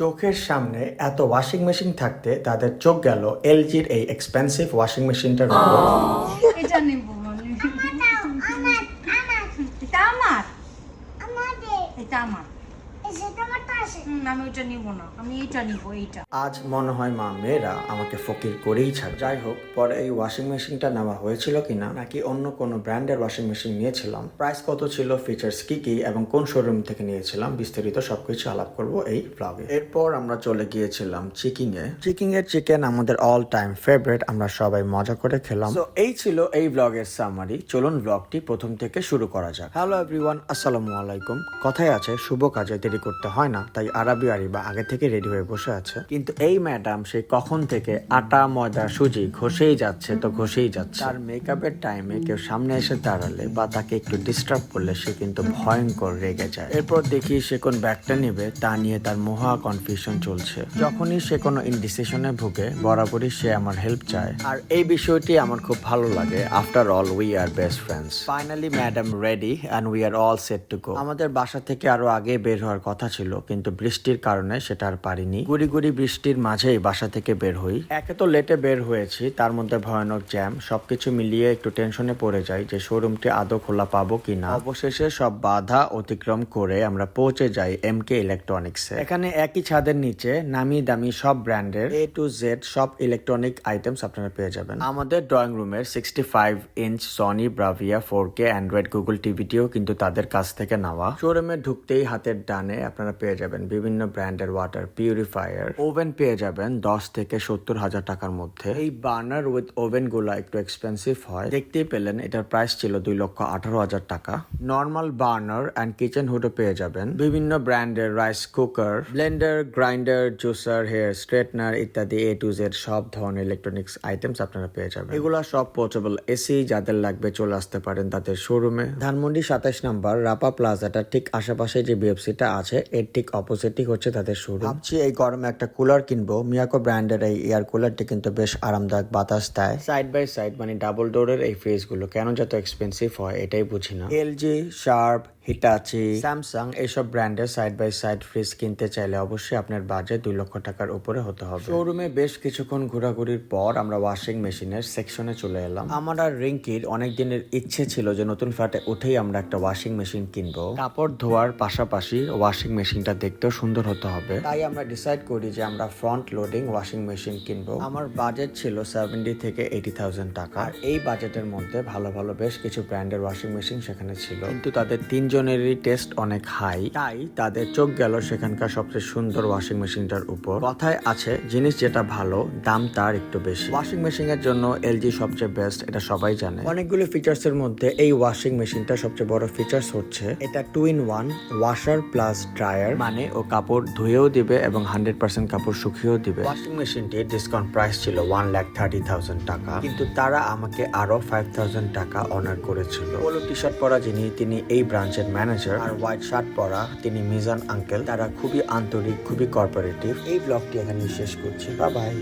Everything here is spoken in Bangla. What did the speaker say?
চোখের সামনে এত ওয়াশিং মেশিন থাকতে তাদের চোখ গেল এলজির এই এক্সপেন্সিভ ওয়াশিং মেশিনটার উপর। এটা নিব এটা আমার এটা আমার। আমি ওইটা নিব না। আমি এইটা নিব এইটা। আজ মনে হয় মা মেয়েরা আমাকে ফকির করেই ছাড় যাই হোক পরে এই ওয়াশিং মেশিনটা নেওয়া হয়েছিল কিনা নাকি অন্য কোনো ব্র্যান্ডের ওয়াশিং মেশিন নিয়েছিলাম? প্রাইস কত ছিল ফিচার্স কি কি এবং কোন শোরুম থেকে নিয়েছিলাম বিস্তারিত সবকিছু আলাপ করব এই ব্লগে এরপর আমরা চলে গিয়েছিলাম চিকিং এ চিকিং এর চিকেন আমাদের অল টাইম ফেভারিট আমরা সবাই মজা করে খেলাম। তো এই ছিল এই ব্লগের সামারি চলুন ব্লগটি প্রথম থেকে শুরু করা যাক। হ্যালো এভরিওয়ান আসসালামু আলাইকুম। কথায় আছে শুভ কাজে দেরি করতে হয় না, তাই আরবি আরিবা আগে থেকে রেডি হয়ে বসে আছে। কিন্তু এই ম্যাডাম সে কখন থেকে আটা, ময়দা, সুজি ঘষেই যাচ্ছে তো ঘষেই যাচ্ছে। তার মেকআপের টাইমে কেউ সামনে এসে দাঁড়ালে বা তাকে একটু ডিস্টার্ব করলে সে কিন্তু ভয়ঙ্কর রেগে যায়। এরপর দেখি সে কোন ব্যাগটা নেবে, তা নিয়ে তার মহা কনফিউশন চলছে। যখনই সে কোনো ইনডিসিশনে ভুগে, বরাবরই সে আমার হেল্প চায়। আর এই বিষয়টি আমার খুব ভালো লাগে। After all we are best friends finally madam ready and we are all set to go আমাদের বাসা থেকে আরও আগে বের হওয়ার কথা ছিল, কিন্তু বৃষ্টির কারণে সেটা আর পারিনি। গুড়ি গুড়ি বৃষ্টির মাঝেই বাসা থেকে বের হই। একে তো লেটে বের হয়েছি, তার মধ্যে ভয়ানক জ্যাম, সবকিছু মিলিয়ে একটু টেনশনে পড়ে যাই যে শোরুমটি আদৌ খোলা পাবো কিনা। অবশেষে সব বাধা অতিক্রম করে আমরা পৌঁছে যাই এম কে ইলেকট্রনিক্স এখানে একই ছাদের নিচে নামি দামি সব ব্র্যান্ডের এ টু জেড সব ইলেকট্রনিক আইটেমস আপনারা পেয়ে যাবেন। আমাদের ড্রয়িং রুমের sixty five inch Sony Bravia four K Android Google টিভিটিও কিন্তু তাদের কাছ থেকে নেওয়া। শোরুমে ঢুকতেই হাতের ডানে আপনারা পেয়ে যাবেন বিভিন্ন ব্র্যান্ডের ওয়াটার পিউরিফায়ার ওভেন পেয়ে যাবেন দশ থেকে সত্তর হাজার টাকার মধ্যে। এই বার্নার উইথ ওভেনগুলা একটু এক্সপেন্সিভ হয়। দেখতেই পেলেন, এটার প্রাইস ছিল দুই লক্ষ আঠারো হাজার টাকা। নর্মাল বার্নার অ্যান্ড কিচেন হুডও পেয়ে যাবেন। বিভিন্ন ব্র্যান্ডের rice cooker blender grinder juicer hair straightener ইত্যাদি এ টু জেড সব ধরনের ইলেকট্রনিক্স আইটেমস আপনারা পেয়ে যাবেন। এগুলা সব পোর্টেবল এসি যাদের লাগবে চলে আসতে পারেন তাদের শোরুমে ধানমন্ডি সাতাশ নাম্বার, রাপা প্লাজাটা ঠিক আশেপাশে যে বিএফসিটা আছে এর ঠিক অপোজিটই হচ্ছে তাদের শোরুম ভাবছি এই গরমে একটা কুলার কিনবো। মিয়াকো ব্র্যান্ডের এই এয়ার কুলারটি কিন্তু বেশ আরামদায়ক বাতাস দেয়। সাইড বাই সাইড মানে ডাবল ডোরের এই ফ্রিজগুলো কেন যত এক্সপেন্সিভ হয় এটাই বুঝি না। এলজি শার্প হিটাচি স্যামসাং এইসব ব্র্যান্ডের সাইড বাই সাইড ফ্রিজ কিনতে চাইলে অবশ্যই আপনার বাজেট দুই লক্ষ টাকার উপরে হতে হবে। শোরুমে বেশ কিছুক্ষণ ঘোরাঘুরির পর আমরা ওয়াশিং মেশিনের সেকশনে চলে এলাম। আমার আর রিঙ্কির অনেক দিনের ইচ্ছে ছিল যে নতুন ফ্ল্যাটে উঠেই আমরা একটা ওয়াশিং মেশিন কিনবো। কাপড় ধোয়ার পাশাপাশি ওয়াশিং মেশিনটা দেখতেও সুন্দর হতে হবে। তাই আমরা ডিসাইড করি যে আমরা ফ্রন্ট লোডিং ওয়াশিং মেশিন কিনবো। আমার বাজেট ছিল সেভেন্টি থেকে এইটি থাউজেন্ড টাকা। এই বাজেটের মধ্যে ভালো ভালো বেশ কিছু ব্র্যান্ডের ওয়াশিং মেশিন সেখানে ছিল। কিন্তু তাদের তিনজনেরই টেস্ট অনেক হাই তাই তাদের চোখ গেল সেখানকার সবচেয়ে সুন্দর ওয়াশিং মেশিনটার উপর। কথায় আছে, জিনিস যেটা ভালো, দাম তার একটু বেশি। ওয়াশিং মেশিন এর জন্য এলজি সবচেয়ে বেস্ট এটা সবাই জানে। অনেকগুলো ফিচার্স এর মধ্যে এই ওয়াশিং মেশিনটা সবচেয়ে বড় ফিচার্স হচ্ছে, এটা two in one washer plus dryer মানে ও কাপড় ধুয়েও দিবে এবং হান্ড্রেড পার্সেন্ট কাপড় শুকিয়েও দিবে। ওয়াশিং মেশিনটির ডিসকাউন্ট প্রাইস ছিল ওয়ান লাখ থার্টি থাউজেন্ড টাকা, কিন্তু তারা আমাকে আরও ফাইভ থাউজেন্ড টাকা অনার করেছিল। পোলো টি শার্ট পরা যিনি, তিনি এই ব্রাঞ্চের ম্যানেজার আর হোয়াইট শার্ট পরা তিনি মিজান আঙ্কেল তারা খুবই আন্তরিক, খুবই কর্পোরেটিভ এই ব্লগটি এখানে শেষ করছি। বা বাই